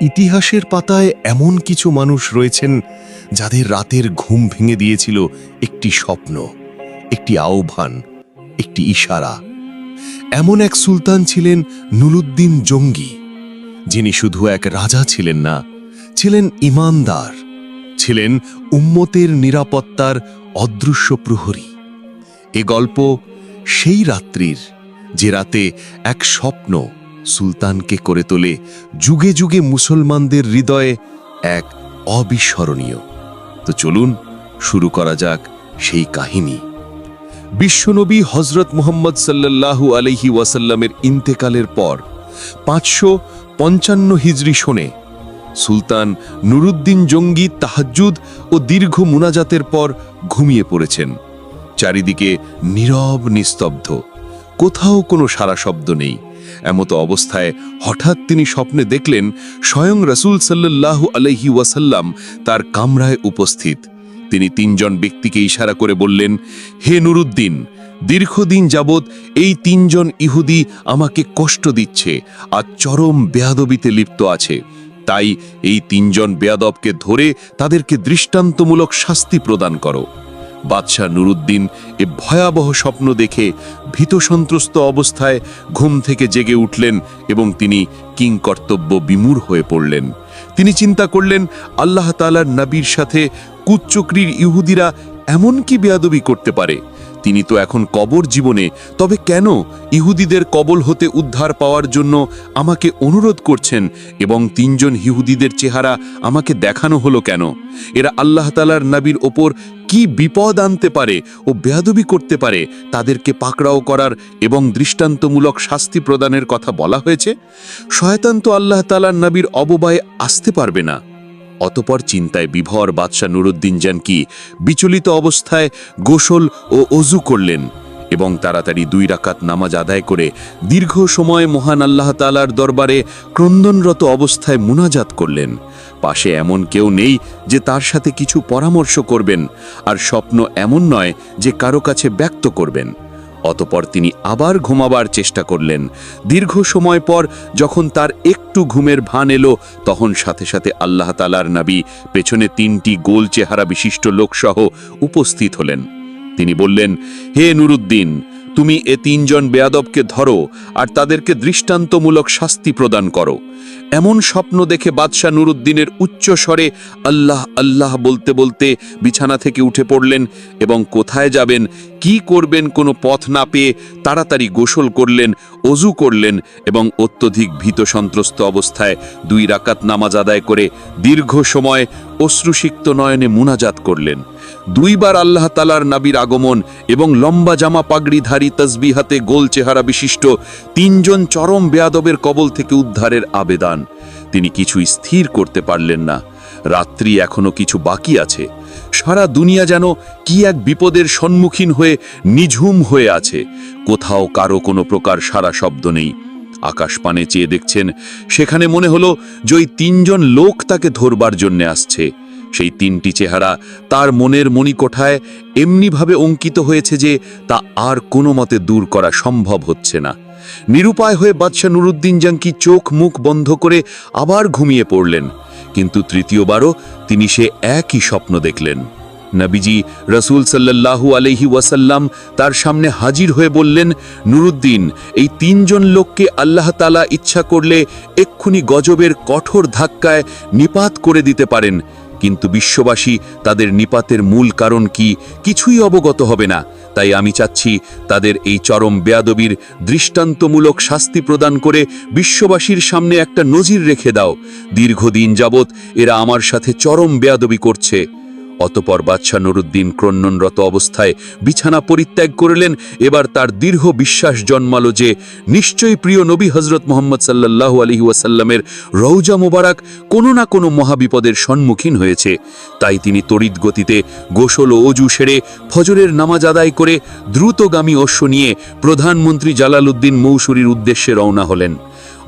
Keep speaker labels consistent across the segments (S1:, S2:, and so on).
S1: ইতিহাসের পাতায় এমন কিছু মানুষ রয়েছেন যাদের রাতের ঘুম ভেঙে দিয়েছিল একটি স্বপ্ন, একটি আহ্বান, একটি ইশারা। এমন এক সুলতান ছিলেন নুরুদ্দিন জঙ্গি, যিনি শুধু এক রাজা ছিলেন না, ছিলেন ইমানদার, ছিলেন উম্মতের নিরাপত্তার অদৃশ্য প্রহরী। এ গল্প সেই রাত্রির যে রাতে এক স্বপ্ন সুলতানকে করে তোলে যুগে যুগে মুসলমানদের হৃদয়ে এক অবিস্মরণীয়। তো চলুন শুরু করা যাক সেই কাহিনী। বিশ্বনবী হজরত মোহাম্মদ সাল্লাল্লাহু আলহি ওয়াসাল্লামের ইন্তেকালের পর পাঁচশো পঞ্চান্ন হিজরি শোনে সুলতান নুরুদ্দিন জঙ্গি তাহাজ্জুদ ও দীর্ঘ মুনাজাতের পর ঘুমিয়ে পড়েছেন। চারিদিকে নীরব নিস্তব্ধ, কোথাও কোনো সারা শব্দ নেই। এমতো অবস্থায় হঠাৎ তিনি স্বপ্নে দেখলেন স্বয়ং রসুল সাল্লাল্লাহু আলহি ওয়াসাল্লাম তার কামরায় উপস্থিত। তিনি তিনজন ব্যক্তিকে ইশারা করে বললেন, হে নুরুদ্দিন, দীর্ঘদিন যাবৎ এই তিনজন ইহুদি আমাকে কষ্ট দিচ্ছে আর চরম বেয়াদবিতে লিপ্ত আছে। তাই এই তিনজন বেয়াদবকে ধরে তাদেরকে দৃষ্টান্তমূলক শাস্তি প্রদান করো। বাদশাহ নুরুদ্দিন এ ভয়াবহ স্বপ্ন দেখে ভীত সন্ত্রস্ত অবস্থায় ঘুম থেকে জেগে উঠলেন এবং তিনি কিং কর্তব্য বিমূর হয়ে পড়লেন। তিনি চিন্তা করলেন, আল্লাহ তালার নাবির সাথে কুচ্চক্রির ইহুদিরা এমন কি বেয়াদবি করতে পারে? তিনি তো এখন কবর জীবনে, তবে কেন ইহুদিদের কবল হতে উদ্ধার পাওয়ার জন্য আমাকে অনুরোধ করছেন এবং তিনজন ইহুদিদের চেহারা আমাকে দেখানো হলো কেন? এরা আল্লাহ তালার নবীর ওপর কি বিপদ আনতে পারে ও বেয়াদবি করতে পারে তাদেরকে পাকড়াও করার এবং দৃষ্টান্তমূলক শাস্তি প্রদানের কথা বলা হয়েছে? শয়তান তো আল্লাহ তালার নবীর অববায়ে আসতে পারবে না। অতপর চিন্তায় বিভর বাদশাহ নুরুদ্দিন জানকি বিচলিত অবস্থায় গোসল ও অজু করলেন এবং তাড়াতাড়ি দুই রাকাত নামাজ আদায় করে দীর্ঘ সময় মহান আল্লাহ তালার দরবারে ক্রন্দনরত অবস্থায় মুনাজাত করলেন। পাশে এমন কেউ নেই যে তার সাথে কিছু পরামর্শ করবেন, আর স্বপ্ন এমন নয় যে কারও কাছে ব্যক্ত করবেন। অতপর তিনি আবার ঘুমাবার চেষ্টা করলেন। দীর্ঘ সময় পর যখন তার একটু ঘুমের ভান এলো, তখন সাথে সাথে আল্লাহ তালার নাবি, পেছনে তিনটি গোল চেহারা বিশিষ্ট লোকসহ উপস্থিত হলেন। তিনি বললেন, হে নুরুদ্দিন তুমি এ তিনজন বেয়াদবকে ধরো আর তাদেরকে দৃষ্টান্তমূলক শাস্তি প্রদান করো। এমন স্বপ্ন দেখে বাদশাহ নুরুদ্দিনের উচ্চ স্বরে আল্লাহ আল্লাহ বলতে বলতে বিছানা থেকে উঠে পড়লেন এবং কোথায় যাবেন, কি করবেন, কোনো পথ না পেয়ে তাড়াতাড়ি গোসল করলেন, অজু করলেন এবং অত্যধিক ভীত সন্ত্রস্ত অবস্থায় দুই রাকাত নামাজ আদায় করে দীর্ঘ সময় অশ্রুসিক্ত নয়নে মুনাজাত করলেন। দুইবার আল্লাহ তালার নাবির আগমন এবং লম্বা জামা পাগড়িধারী তসবিহাতে গোল চেহারা বিশিষ্ট তিনজন চরম বেয়াদবের কবল থেকে উদ্ধারের আবেদন। তিনি কিছুই স্থির করতে পারলেন না। রাত্রি এখনও কিছু বাকি আছে। সারা দুনিয়া যেন কি এক বিপদের সম্মুখীন হয়ে নিঝুম হয়ে আছে। কোথাও কারও কোনো প্রকার সারা শব্দ নেই। আকাশ পানে চেয়ে দেখছেন, সেখানে মনে হলো যে ওই তিনজন লোক তাকে ধরবার জন্যে আসছে। সেই তিনটি চেহারা তার মনের মণিকোঠায় এমনিভাবে অঙ্কিত হয়েছে যে তা আর কোনো মতে দূর করা সম্ভব হচ্ছে না। নিরুপায় হয়ে বাদশাহ নুরুদ্দিন জাঙ্কি চোখ মুখ বন্ধ করে আবার ঘুমিয়ে পড়লেন। কিন্তু তৃতীয়বারও তিনি সে একই স্বপ্ন দেখলেন। নবীজি রসুল সাল্লাল্লাহু আলহি ওয়াসাল্লাম তার সামনে হাজির হয়ে বললেন, নুরুদ্দিন, এই তিনজন লোককে আল্লাহ তালা ইচ্ছা করলে এক্ষুনি গজবের কঠোর ধাক্কায় নিপাত করে দিতে পারেন। কিন্তু বিশ্ববাসী তাদের নিপাতের মূল কারণ কি কিছুই অবগত হবে না। তাই আমি চাচ্ছি তাদের এই চরম বেয়াদবির দৃষ্টান্তমূলক শাস্তি প্রদান করে বিশ্ববাসীর সামনে একটা নজির রেখে দাও। দীর্ঘদিন যাবৎ এরা আমার সাথে চরম বেয়াদবি করছে। অতপর বাদশাহ নুরুদ্দিন ক্রন্ননরত অবস্থায় বিছানা পরিত্যাগ করলেন। এবার তার দীর্ঘ বিশ্বাস জন্মালো যে, নিশ্চয়ই প্রিয় নবী হজরত মোহাম্মদ সাল্লাহ আলহি ওয়াসাল্লামের রৌজা মোবারক কোনো না কোনো মহাবিপদের সম্মুখীন হয়েছে। তাই তিনি তড়িৎ গতিতে গোসল ও অজু সেরে ফজরের নামাজ আদায় করে দ্রুতগামী অশ্ব নিয়ে প্রধানমন্ত্রী জালালউদ্দিন মৌসুরীর উদ্দেশ্যে রওনা হলেন।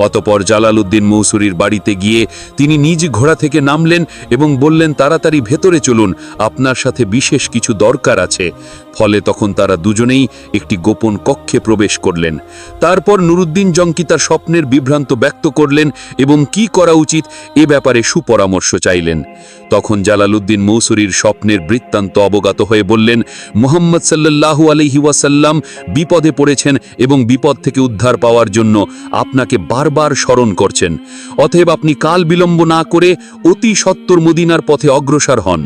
S1: অতপর জালালউদ্দিন মৌসুরির বাড়িতে গিয়ে তিনি নিজ ঘোড়া থেকে নামলেন এবং বললেন, তাড়াতাড়ি ভেতরে চলুন, আপনার সাথে বিশেষ কিছু দরকার আছে। ফলে তখন তারা দুজনেই একটি গোপন কক্ষে প্রবেশ করলেন। তারপর নুরুদ্দিন জঙ্কি তার স্বপ্নের বিভ্রান্ত ব্যক্ত করলেন এবং কি করা উচিত এ ব্যাপারে সুপরামর্শ চাইলেন। তখন জালালুদ্দিন মৌসুরীর স্বপ্নের বৃত্তান্ত অবগত হয়ে বললেন, মোহাম্মদ সাল্লাল্লাহু আলহি ওয়াসাল্লাম বিপদে পড়েছেন এবং বিপদ থেকে উদ্ধার পাওয়ার জন্য আপনাকে বারবার স্মরণ করছেন। অতএব আপনি কাল বিলম্ব না করে অতি সত্তর মদিনার পথে অগ্রসর হন।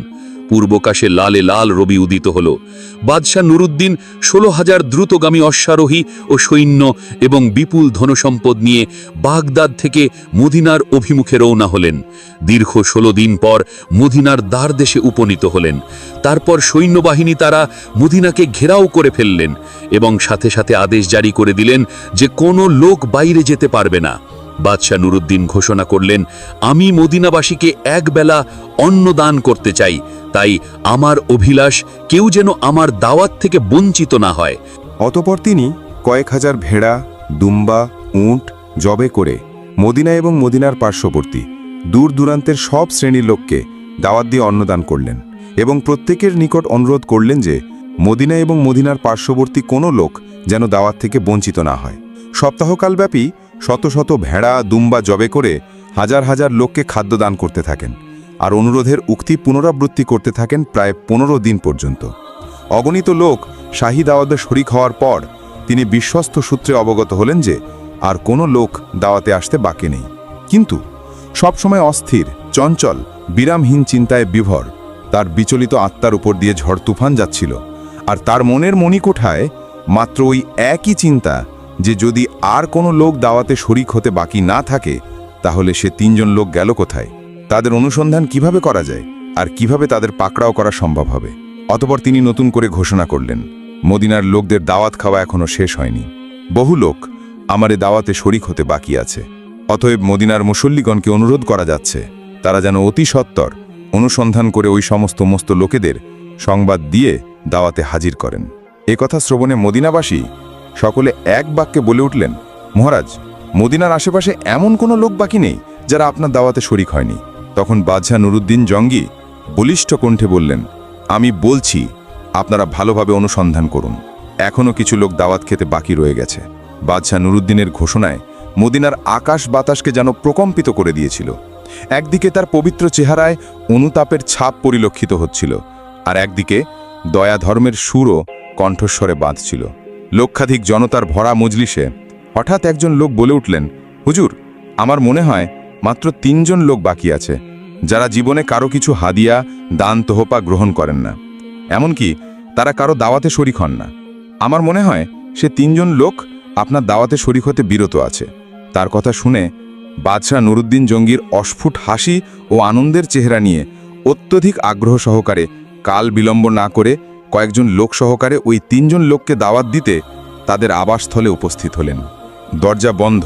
S1: পূর্বকাশে লালে লাল রবি উদিত হল। বাদশাহ নুরুদ্দিন ষোলো হাজার দ্রুতগামী অশ্বারোহী ও সৈন্য এবং বিপুল ধনসম্পদ নিয়ে বাগদাদ থেকে মদিনার অভিমুখে রওনা হলেন। দীর্ঘ ষোলো দিন পর মদিনার দ্বার দেশে উপনীত হলেন। তারপর সৈন্যবাহিনী তারা মদিনাকে ঘেরাও করে ফেললেন এবং সাথে সাথে আদেশ জারি করে দিলেন যে কোনো লোক বাইরে যেতে পারবে না। বাদশাহ নুরুদ্দিন ঘোষণা করলেন, আমি মদিনাবাসীকে একবেলা অন্ন দান করতে চাই। তাই আমার অভিলাষ কেউ যেন আমার দাওয়াত থেকে বঞ্চিত না হয়।
S2: অতপর তিনি কয়েক হাজার ভেড়া, দুম্বা, উঁট জবে করে মদিনা এবং মদিনার পার্শ্ববর্তী, দূর দূরান্তের সব শ্রেণির লোককে দাওয়াত দিয়ে অন্নদান করলেন এবং প্রত্যেকের নিকট অনুরোধ করলেন যে মদিনা এবং মদিনার পার্শ্ববর্তী কোনো লোক যেন দাওয়াত থেকে বঞ্চিত না হয়। সপ্তাহকালব্যাপী শত শত ভেড়া, দুম্বা জবে করে হাজার হাজার লোককে খাদ্য দান করতে থাকেন। আর অনুরোধের উক্তি পুনরাবৃত্তি করতে থাকেন প্রায় পনেরো দিন পর্যন্ত। অগণিত লোক শাহী দাওয়াতে শরিক হওয়ার পর তিনি বিশ্বস্ত সূত্রে অবগত হলেন যে আর কোনো লোক দাওয়াতে আসতে বাকি নেই। কিন্তু সবসময় অস্থির, চঞ্চল, বিরামহীন চিন্তায় বিভর, তার বিচলিত আত্মার উপর দিয়ে ঝড় তুফান যাচ্ছিল। আর তার মনের মণিকোঠায় মাত্র ওই একই চিন্তা যে যদি আর কোনো লোক দাওয়াতে শরিক হতে বাকি না থাকে, তাহলে সে তিনজন লোক গেল কোথায়? তাদের অনুসন্ধান কীভাবে করা যায় আর কীভাবে তাদের পাকড়াও করা সম্ভব হবে? অতপর তিনি নতুন করে ঘোষণা করলেন, মদিনার লোকদের দাওয়াত খাওয়া এখনও শেষ হয়নি। বহু লোক আমার এ দাওয়াতে শরিক হতে বাকি আছে। অতএব মদিনার মুসল্লিগণকে অনুরোধ করা যাচ্ছে, তারা যেন অতি সত্বর অনুসন্ধান করে ওই সমস্ত মস্ত লোকেদের সংবাদ দিয়ে দাওয়াতে হাজির করেন। এ কথা শ্রবণে মদিনাবাসী সকলে এক বাক্যে বলে উঠলেন, মহারাজ, মদিনার আশেপাশে এমন কোনো লোক বাকি নেই যারা আপনার দাওয়াতে শরিক হয়নি। তখন বাদশাহ নুরুদ্দিন জঙ্গি বলিষ্ঠ কণ্ঠে বললেন, আমি বলছি, আপনারা ভালোভাবে অনুসন্ধান করুন। এখনও কিছু লোক দাওয়াত খেতে বাকি রয়ে গেছে। বাদশাহ নুরুদ্দিনের ঘোষণায় মদিনার আকাশ বাতাসকে যেন প্রকম্পিত করে দিয়েছিল। একদিকে তার পবিত্র চেহারায় অনুতাপের ছাপ পরিলক্ষিত হচ্ছিল, আর একদিকে দয়া ধর্মের সুরও কণ্ঠস্বরে বাঁধছিল। লক্ষাধিক জনতার ভরা মজলিসে হঠাৎ একজন লোক বলে উঠলেন, হুজুর, আমার মনে হয় মাত্র তিনজন লোক বাকি আছে, যারা জীবনে কারও কিছু হাদিয়া, দান তোহপা গ্রহণ করেন না। এমনকি তারা কারও দাওয়াতে শরিক হন না। আমার মনে হয় সে তিনজন লোক আপনার দাওয়াতে শরিক হতে বিরত আছে। তার কথা শুনে বাদশাহ নুরুদ্দিন জঙ্গির অস্ফুট হাসি ও আনন্দের চেহারা নিয়ে অত্যধিক আগ্রহ সহকারে কাল বিলম্ব না করে কয়েকজন লোক সহকারে ওই তিনজন লোককে দাওয়াত দিতে তাদের আবাসস্থলে উপস্থিত হলেন। দরজা বন্ধ।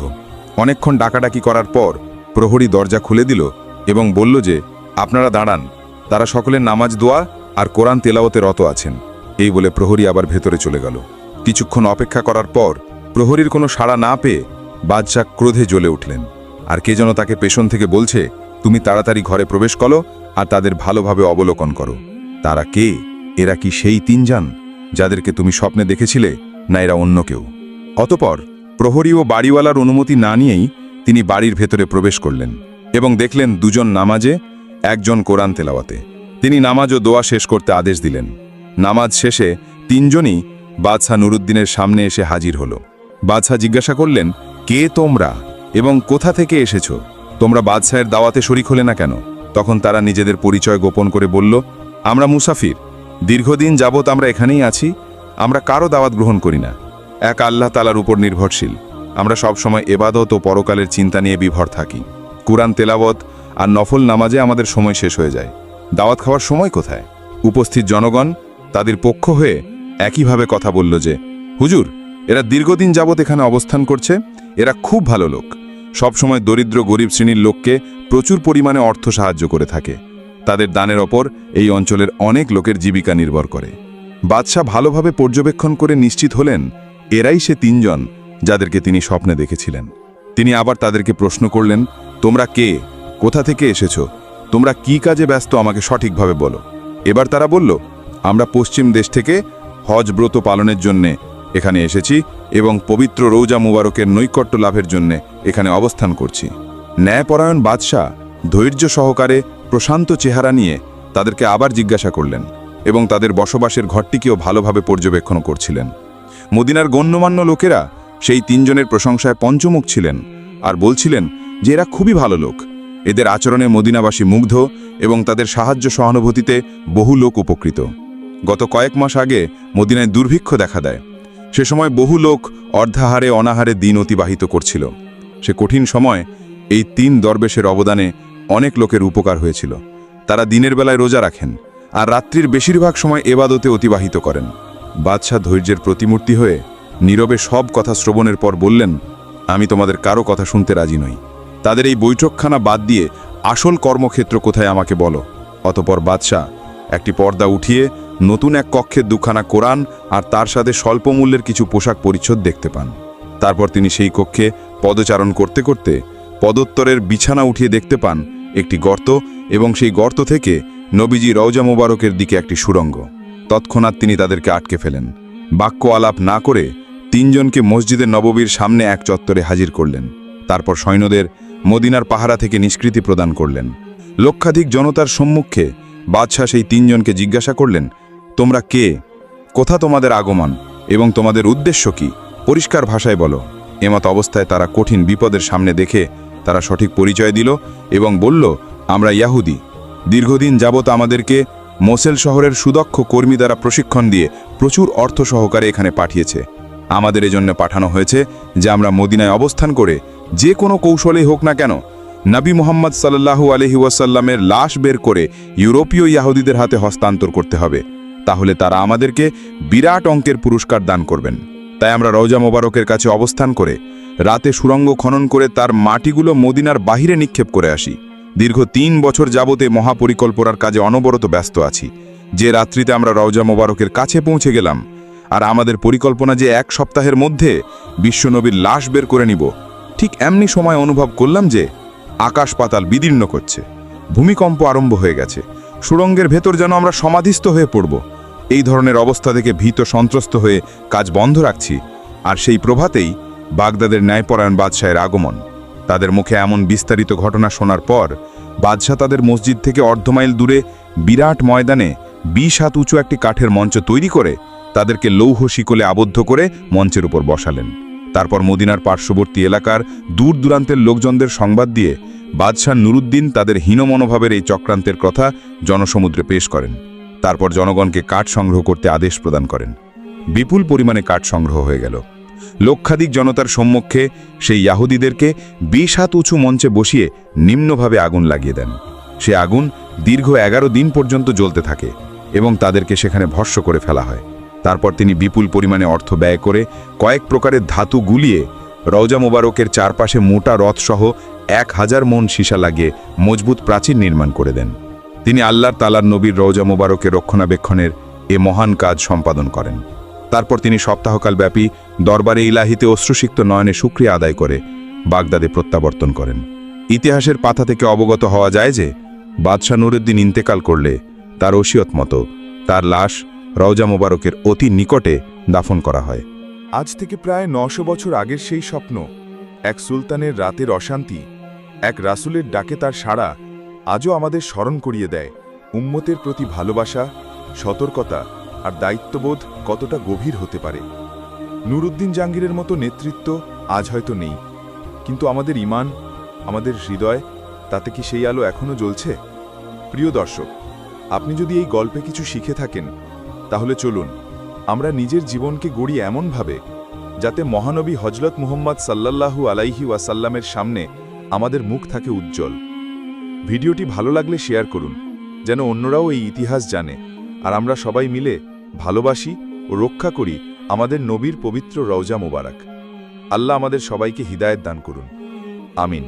S2: অনেকক্ষণ ডাকাডাকি করার পর প্রহরী দরজা খুলে দিল এবং বলল যে, আপনারা দাঁড়ান, তারা সকলের নামাজ দোয়া আর কোরআন তেলাওতে রত আছেন। এই বলে প্রহরী আবার ভেতরে চলে গেল। কিছুক্ষণ অপেক্ষা করার পর প্রহরীর কোনো সাড়া না পেয়ে বাদশাহ ক্রোধে জ্বলে উঠলেন। আর কে যেন তাকে পেছন থেকে বলছে, তুমি তাড়াতাড়ি ঘরে প্রবেশ করো আর তাদের ভালোভাবে অবলোকন করো। তারা কে? এরা কি সেই তিনজন যাদেরকে তুমি স্বপ্নে দেখেছিলে, না এরা অন্য কেউ? অতপর প্রহরী ও বাড়িওয়ালার অনুমতি না নিয়েই তিনি বাড়ির ভেতরে প্রবেশ করলেন এবং দেখলেন দুজন নামাজে, একজন কোরআন তেলাওয়াতে। তিনি নামাজ ও দোয়া শেষ করতে আদেশ দিলেন। নামাজ শেষে তিনজনই বাদশাহ নুরুদ্দিনের সামনে এসে হাজির হল। বাদশাহ জিজ্ঞাসা করলেন, কে তোমরা এবং কোথা থেকে এসেছ? তোমরা বাদশাহের দাওয়াতে শরিক হলে না কেন? তখন তারা নিজেদের পরিচয় গোপন করে বলল, আমরা মুসাফির। দীর্ঘদিন যাবৎ আমরা এখানেই আছি। আমরা কারও দাওয়াত গ্রহণ করি না। এক আল্লাহ তালার উপর নির্ভরশীল। আমরা সবসময় এবাদত ও পরকালের চিন্তা নিয়ে বিভর থাকি। কুরআন তেলাবত আর নফল নামাজে আমাদের সময় শেষ হয়ে যায়। দাওয়াত খাওয়ার সময় কোথায়? উপস্থিত জনগণ তাদের পক্ষ হয়ে একইভাবে কথা বলল যে, হুজুর, এরা দীর্ঘদিন যাবৎ এখানে অবস্থান করছে, এরা খুব ভালো লোক। সবসময় দরিদ্র গরিব শ্রেণির লোককে প্রচুর পরিমাণে অর্থ সাহায্য করে থাকে। তাদের দানের ওপর এই অঞ্চলের অনেক লোকের জীবিকা নির্ভর করে। বাদশাহ ভালোভাবে পর্যবেক্ষণ করে নিশ্চিত হলেন, এরাই সে তিনজন যাদেরকে তিনি স্বপ্নে দেখেছিলেন। তিনি আবার তাদেরকে প্রশ্ন করলেন, তোমরা কে? কোথা থেকে এসেছ? তোমরা কি কাজে ব্যস্ত? আমাকে সঠিকভাবে বলো। এবার তারা বলল, আমরা পশ্চিম দেশ থেকে হজ ব্রত পালনের জন্যে এখানে এসেছি এবং পবিত্র রৌজা মুবারকের নৈকট্য লাভের জন্যে এখানে অবস্থান করছি। ন্যায়পরায়ণ বাদশাহ ধৈর্য সহকারে প্রশান্ত চেহারা নিয়ে তাদেরকে আবার জিজ্ঞাসা করলেন এবং তাদের বসবাসের ঘরটিকেও ভালোভাবে পর্যবেক্ষণ করছিলেন। মদিনার গণ্যমান্য লোকেরা সেই তিনজনের প্রশংসায় পঞ্চমুখ ছিলেন আর বলছিলেন যে এরা খুবই ভালো লোক। এদের আচরণে মদিনাবাসী মুগ্ধ এবং তাদের সাহায্য সহানুভূতিতে বহু লোক উপকৃত। গত কয়েক মাস আগে মদিনায় দুর্ভিক্ষ দেখা দেয়। সে সময় বহু লোক অর্ধাহারে অনাহারে দিন অতিবাহিত করছিল। সে কঠিন সময় এই তিন দরবেশের অবদানে অনেক লোকের উপকার হয়েছিল। তারা দিনের বেলায় রোজা রাখেন আর রাত্রির বেশিরভাগ সময় এবাদতে অতিবাহিত করেন। বাদশাহ ধৈর্যের প্রতিমূর্তি হয়ে নীরবে সব কথা শ্রবণের পর বললেন, আমি তোমাদের কারও কথা শুনতে রাজি নই। তাদের এই বৈঠকখানা বাদ দিয়ে আসল কর্মক্ষেত্র কোথায় আমাকে বলো। অতপর বাদশাহ একটি পর্দা উঠিয়ে নতুন এক কক্ষের দুখানা কোরআন আর তার সাথে স্বল্প মূল্যের কিছু পোশাক পরিচ্ছদ দেখতে পান। তারপর তিনি সেই কক্ষে পদচারণ করতে করতে পদোত্তরের বিছানা উঠিয়ে দেখতে পান একটি গর্ত এবং সেই গর্ত থেকে নবীজি রওজা মোবারকের দিকে একটি সুড়ঙ্গ তৎক্ষণাৎ তিনি তাদেরকে আটকে ফেলেন। বাক্য আলাপ না করে তিনজনকে মসজিদের নববীর সামনে এক চত্বরে হাজির করলেন। তারপর সৈন্যদের মদিনার পাহারা থেকে নিষ্কৃতি প্রদান করলেন। লক্ষাধিক জনতার সম্মুখে বাদশাহ সেই তিনজনকে জিজ্ঞাসা করলেন, তোমরা কে? কোথা তোমাদের আগমন? এবং তোমাদের উদ্দেশ্য কি? পরিষ্কার ভাষায় বলো। এমত অবস্থায় তারা কঠিন বিপদের সামনে দেখে তারা সঠিক পরিচয় দিল এবং বলল, আমরা ইয়াহুদি। দীর্ঘদিন যাবত আমাদেরকে মোসেল শহরের সুদক্ষ কর্মী দ্বারা প্রশিক্ষণ দিয়ে প্রচুর অর্থ সহকারে এখানে পাঠিয়েছে। আমাদের এজন্য পাঠানো হয়েছে, যে আমরা মদিনায় অবস্থান করে যে কোনো কৌশলেই হোক না কেন, নবী মোহাম্মদ সাল্লাহু আলহি ওয়াসাল্লামের লাশ বের করে ইউরোপীয় ইয়াহুদিদের হাতে হস্তান্তর করতে হবে। তাহলে তারা আমাদেরকে বিরাট অঙ্কের পুরস্কার দান করবেন। তাই আমরা রওজা মোবারকের কাছে অবস্থান করে, রাতে সুরঙ্গ খনন করে তার মাটিগুলো মদিনার বাহিরে নিক্ষেপ করে আসি। দীর্ঘ তিন বছর যাবতে মহাপরিকল্পনার কাজে অনবরত ব্যস্ত আছি। যে রাত্রিতে আমরা রওজা মোবারকের কাছে পৌঁছে গেলাম আর আমাদের পরিকল্পনা যে এক সপ্তাহের মধ্যে বিশ্বনবীর লাশ বের করে নিব, ঠিক এমনি সময় অনুভব করলাম যে আকাশ পাতাল বিদীর্ণ করছে, ভূমিকম্প আরম্ভ হয়ে গেছে, সুরঙ্গের ভেতর যেন আমরা সমাধিস্থ হয়ে পড়ব, এই ধরনের অবস্থা থেকে ভীত সন্ত্রস্ত হয়ে কাজ বন্ধ রাখছি, আর সেই প্রভাতেই বাগদাদের ন্যায়পরায়ণ বাদশাহের আগমন। তাদের মুখে এমন বিস্তারিত ঘটনা শোনার পর বাদশাহ তাদের মসজিদ থেকে অর্ধমাইল দূরে বিরাট ময়দানে বিশ হাত উঁচু একটি কাঠের মঞ্চ তৈরি করে তাদেরকে লৌহ শিকলে আবদ্ধ করে মঞ্চের উপর বসালেন। তারপর মদিনার পার্শ্ববর্তী এলাকার দূর দূরান্তের লোকজনদের সংবাদ দিয়ে বাদশাহ নুরুদ্দিন তাদের হীন মনোভাবের এই চক্রান্তের কথা জনসমুদ্রে পেশ করেন। তারপর জনগণকে কাঠ সংগ্রহ করতে আদেশ প্রদান করেন। বিপুল পরিমাণে কাঠ সংগ্রহ হয়ে গেল। লক্ষাধিক জনতার সম্মুখে সেই ইয়াহুদিদেরকে বিশ হাত উঁচু মঞ্চে বসিয়ে নিম্নভাবে আগুন লাগিয়ে দেন। সে আগুন দীর্ঘ এগারো দিন পর্যন্ত জ্বলতে থাকে এবং তাদেরকে সেখানে ভস্য করে ফেলা হয়। তারপর তিনি বিপুল পরিমাণে অর্থ ব্যয় করে কয়েক প্রকারের ধাতু গুলিয়ে রওজা মোবারকের চারপাশে মোটা রথসহ এক হাজার মন সীসা লাগিয়ে মজবুত প্রাচীর নির্মাণ করে দেন। তিনি আল্লাহর তালার নবীর রওজা মোবারকের রক্ষণাবেক্ষণের এ মহান কাজ সম্পাদন করেন। তারপর তিনি সপ্তাহকাল ব্যাপী দরবারে ইলাহিতে অশ্রুসিক্ত নয়নে সুক্রিয়া আদায় করে বাগদাদে প্রত্যাবর্তন করেন। ইতিহাসের পাতা থেকে অবগত হওয়া যায় যে, বাদশাহ নুরুদ্দিন ইন্তেকাল করলে তার ওসিয়ত মতো তার লাশ রওজা মোবারকের অতি নিকটে দাফন করা হয়।
S3: আজ থেকে প্রায় নশো বছর আগের সেই স্বপ্ন, এক সুলতানের রাতের অশান্তি, এক রাসুলের ডাকে তার সাড়া আজও আমাদের স্মরণ করিয়ে দেয়। উম্মতের প্রতি ভালোবাসা, সতর্কতা আর দায়িত্ববোধ কতটা গভীর হতে পারে। নুরুদ্দিন জাঙ্গিরের মতো নেতৃত্ব আজ হয়তো নেই, কিন্তু আমাদের ইমান আমাদের হৃদয়, তাতে কি সেই আলো এখনও জ্বলছে? প্রিয় দর্শক, আপনি যদি এই গল্পে কিছু শিখে থাকেন তাহলে চলুন, আমরা নিজের জীবনকে গড়ি এমনভাবে যাতে মহানবী হজরত মুহম্মদ সাল্লাল্লাহু আলাইহি ওয়াসাল্লামের সামনে আমাদের মুখ থাকে উজ্জ্বল। ভিডিওটি ভালো লাগলে শেয়ার করুন, যেন অন্যরাও এই ইতিহাস জানে আর আমরা সবাই মিলে ভালোবাসি ও রক্ষা করি আমাদের নবীর পবিত্র রওজা মোবারক। আল্লাহ আমাদের সবাইকে হিদায়ত দান করুন। আমিন।